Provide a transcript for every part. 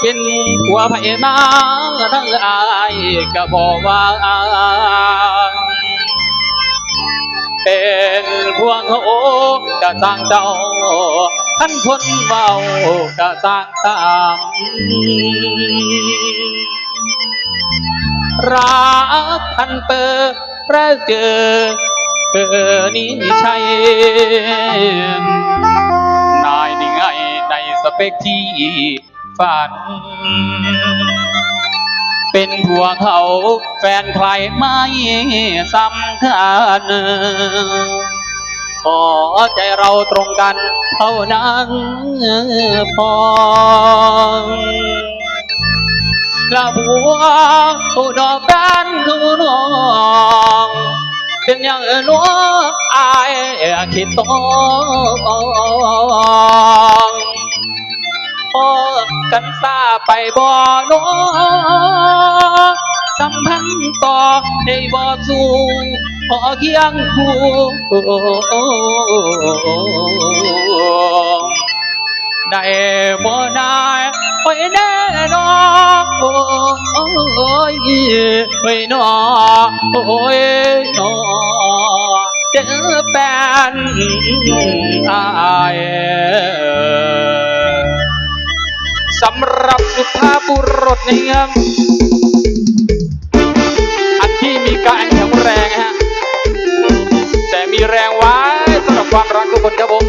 เป็นผัวไผ่มาทั้งอายก็บอกว่าเป็นพวงเขากะสร้างเจ้าท่านคนเบากะสร้างตามรักพันเปอร์ประเจอเบอนี้ใช่นายนี่ไงในสเปคที่ ฝัน เป็นหัวเขาแฟนใครไม่สำคัญขอใจเราตรงกันเท่านั้นพอละบัวผู้ดอกด้านผู้น้องเป็นอย่างนัวอายคิดต้อง กันซาไปบ่เน้อสัมพันธ์ต่อได้บ่สู้พอเคียงคู่ได้บ่ได้ไปแน่นอนโอ้ยไปนอโอ้ยนอเจอแฟนอาย สำหรับสุภาพบุรุษนะครับอันที่มีกายแข็งแรงฮะแต่มีแรงไว้สำหรับความรักทุกคนครับผม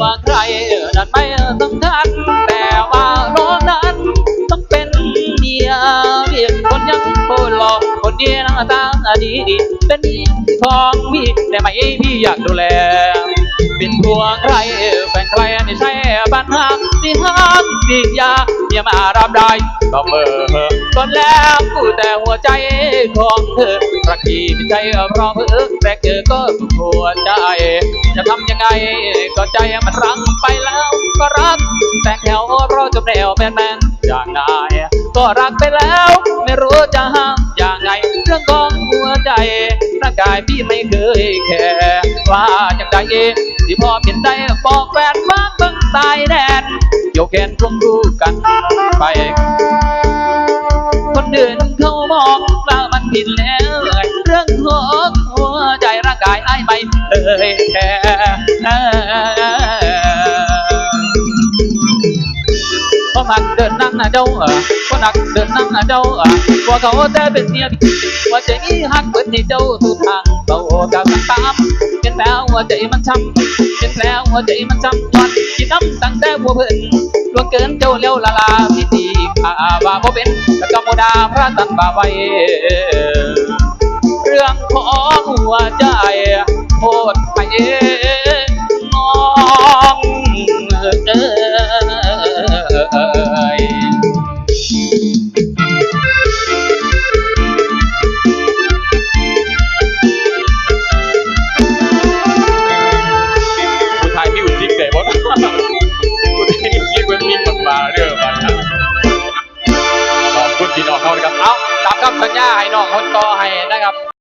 ว่าใคร ไม่สำคัญแต่ว่าน้อนั้นต้องเป็นเมียเพียงคนยังคนหล่อคนเดียวหน้าตาดีดีเป็นของพี่แต่ไม่พี่อยากดูแล เป็นพวงใครแฟนใครไม่ใช่ปัญหาที่ห้ามที่ยาเมียมารับได้ก็เมื่อก่อนแล้วกูแต่หัวใจของเธอรักที่ไม่ใช่เพราะเพื่อแต่เจอก็สุดใจ จะทำยังไงก็ใจมันรังไปแล้ว แต่แถวรอจบแนวแมนแมนอย่างนายก็รักไปแล้ว ไม่รู้จะห้ามอย่างไงเรื่องของหัวใจร่างกายพี่ไม่เคยแค่ว่าจังใดที่พอเปลี่ยนได้บอกแฟนว่าเบิ่งตายแดนโยกแขนร่วมดูกันไป คนอื่นเขาบอกว่ามันผิดแล้ว เรื่องของหัวใจร่างกายไอ้ไม่เลยแค่ ก็มักเดินนั่งน้าเจ้าเออก็นักเดินนั่งน้าเจ้าเออว่าเขาแต่เป็นเมียพี่ว่าใจนี้หักเปิดให้เจ้าทุกทางเบากับมันตามเป็นแล้วหัวใจมันช้ำเป็นแล้วหัวใจมันช้ำวันที่น้ำตั้งแต่บัวเพิ่นล่วงเกินเจ้าเลี้ยวละลาพิธีข้าว่าบ่เป็นแล้วก็โมดาพระตันบาไว้เรื่องของหัวใจายนอกคนต่อให้นะครับ